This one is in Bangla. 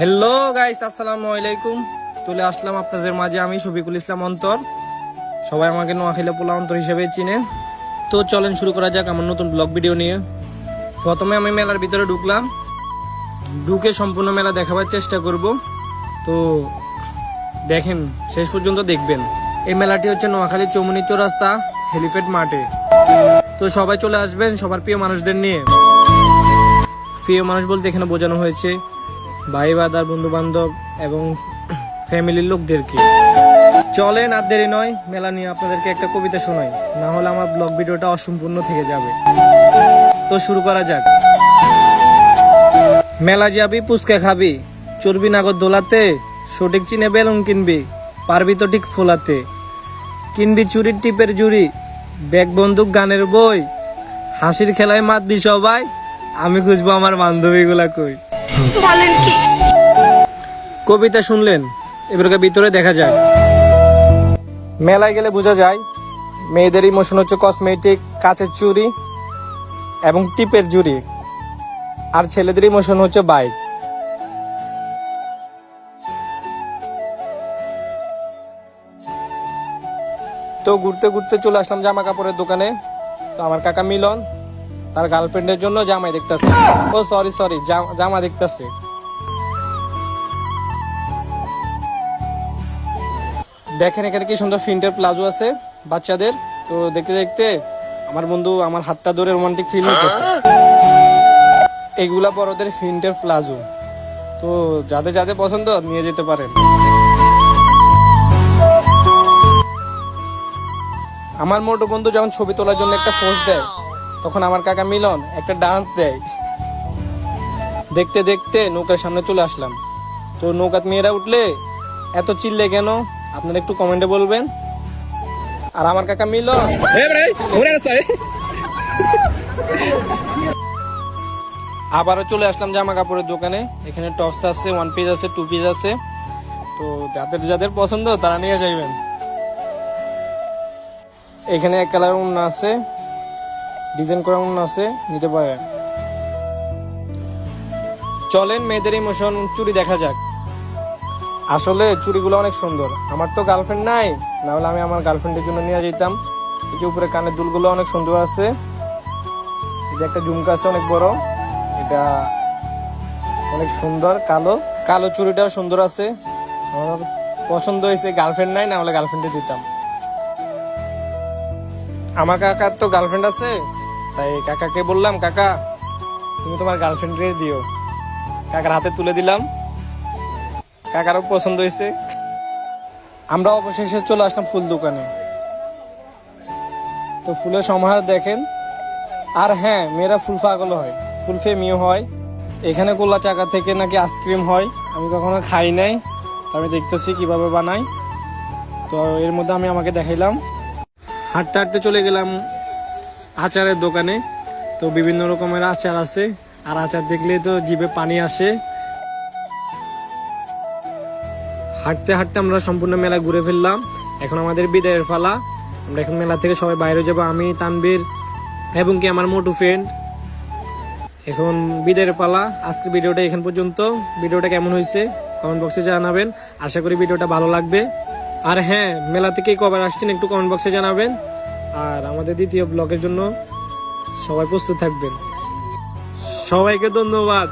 হ্যালো গাইস আসসালামু আলাইকুম। চলে আসলাম আপনাদের মাঝে আমি শফিকুল ইসলাম অন্তর। সবাই আমাকে নোয়াখালী পোলা অন্তর হিসেবে চিনে। তো চলেন শুরু করা যাক আমার নতুন ব্লগ ভিডিও নিয়ে। প্রথমে আমি মেলার ভিতরে ঢুকলাম। ঢুকে সম্পূর্ণ মেলা দেখাবার চেষ্টা করব। তো দেখেন, শেষ পর্যন্ত দেখবেন। এই মেলাটি হচ্ছে নোয়াখালী চৌমনি চৌরাস্তা হেলিপ্যাড মাঠে। তো সবাই চলে আসবেন সবার প্রিয় মানুষদের নিয়ে। প্রিয় মানুষ বলতে এখানে বোঝানো হয়েছে ভাই বাদার বন্ধু বান্ধব এবং ফ্যামিলির লোকদেরকে। চলেন আর দেরি নয়, মেলা নিয়ে আপনাদেরকে একটা কবিতা শোনাই। না হলে আমার ব্লগ ভিডিওটা অসম্পূর্ণ থেকে যাবে। তো শুরু করা যাক। মেলা যাবি, পুচকা খাবি, চর্বি নাগর দোলাতে, সঠিক চিনে বেলুন কিনবি, পারবি তো ঠিক ফোলাতে। কিনবি চুরির টিপের জুড়ি, ব্যাগ বন্দুক, গানের বই। হাসির খেলায় মাতবি সবাই, আমি খুঁজবো আমার বান্ধবীগুলা কই। কি? কবিতা শুনলেন এবারকে ভিতরে দেখা যায়। মেলায় গেলে বোঝা যায়, মেয়েদের ইমোশন হচ্ছে কসমেটিক কাঁচের চুড়ি এবং টিপের জুড়ি। আর ছেলেদের ইমোশন হচ্ছে বাইক তো ঘুরতে ঘুরতে চলে আসলাম জামা কাপড়ের দোকানে। তো আমার কাকা মিলন, তার গার্লফ্রেন্ডের জন্য জামাই দেখতেছে। ও সরি সরি জামা দেখতেছে। দেখেন এখানে কি সুন্দর ফিন্টার প্লাজো আছে বাচ্চাদের। তো দেখতে দেখতে আমার বন্ধু আমার হাতটা ধরে রোমান্টিক ফিল হইতেছে এগুলা বড়দের ফিন্টার প্লাজো। তো যাদের যাদের পছন্দ নিয়ে যেতে পারেন। আমার মোটো বন্ধু যখন ছবি তোলার জন্য একটা পোজ দেয়, তখন আমার কাকা মিলন একটা ডান্স দেয়। দেখতে দেখতে নৌকার সামনে চলে আসলাম। তো নৌকাত মেয়েরা উঠলে এত চিল্লে কেন? আপনারা একটু কমেন্টে বলবেন। আর আমার কাকা মিলন। আবারও চলে আসলাম জামা কাপড়ের দোকানে। এখানে টপস আছে ওয়ান পিস আছে টু পিস আছে। তো যাদের যাদের পছন্দ তারা নিয়ে যাইবেন। এখানে এক কালার উন্ন আছে। ডিজাইন করা উন্ন আছে নিতে পারেন। চলেন মেয়েদের ইমোশন চুরি দেখা যাক। আসলে চুড়িগুলো অনেক সুন্দর। আমার তো গার্লফ্রেন্ড নাই না হলে আমি আমার গার্লফ্রেন্ডের জন্য নিয়ে যেতাম এই যে উপরে কানের দুলগুলো অনেক সুন্দর আছে। এই যে একটা ঝুমকা আছে অনেক বড়। এটা অনেক সুন্দর, কালো। কালো চুড়িটাও সুন্দর আছে। আমার পছন্দ হয়েছে গার্লফ্রেন্ড নাই না হলে গার্লফ্রেন্ডে দিতাম। আমার কাকার তো গার্লফ্রেন্ড আছে, তাই কাকাকে বললাম, কাকা, তুমি তোমার গার্লফ্রেন্ডকে দিও। কাকার হাতে তুলে দিলাম। কাকারও পছন্দ হয়েছে। আমরা অবশেষে চলে আসলাম ফুল দোকানে। তো ফুলের সমাহার দেখেন। আর হ্যাঁ মেয়েরা ফুল পাগল হয়, ফুল ফেমিও হয়। এখানে গোলা চাকা থেকে নাকি আইসক্রিম হয়, আমি কখনো খাই নাই। আমি দেখতেছি কীভাবে বানাই। তো এর মধ্যে আমি আমাকে দেখাইলাম। হাঁটতে হাঁটতে চলে গেলাম আচারের দোকানে। তো বিভিন্ন রকমের আচার আছে। আর আচার দেখলে তো জিভে পানি আসে। হাঁটতে হাঁটতে আমরা সম্পূর্ণ মেলা ঘুরে ফেললাম। এখন আমাদের বিদায়ের পালা। আমরা এখন মেলা থেকে সবাই বাইরে যাব। আমি তানবীর এবং কি আমার মোটু ফ্রেন্ড এখন বিদায়ের পালা। আজকের ভিডিওটা এখান পর্যন্ত। ভিডিওটা কেমন হয়েছে কমেন্ট বক্সে জানাবেন। আশা করি ভিডিওটা ভালো লাগবে। আর হ্যাঁ মেলা থেকে কবার আসছেন একটু কমেন্ট বক্সে জানাবেন। আর আমাদের দ্বিতীয় ব্লগের জন্য সবাই প্রস্তুত থাকবেন। সবাইকে ধন্যবাদ।